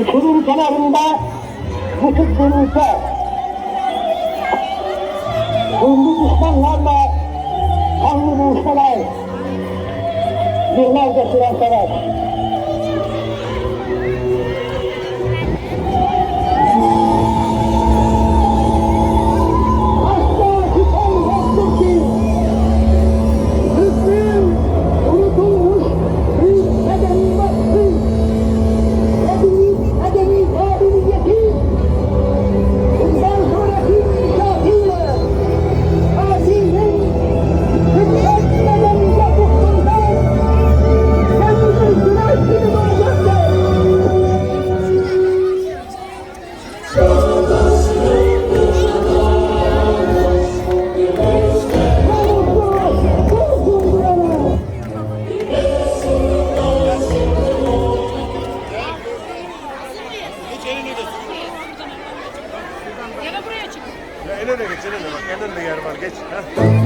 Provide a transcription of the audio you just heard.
Uçurum kenarında yıkık bir ülke. Ünlü düşmanlarla kanlı buluşmalar. Yıllarca süren savaş. geç. Heh.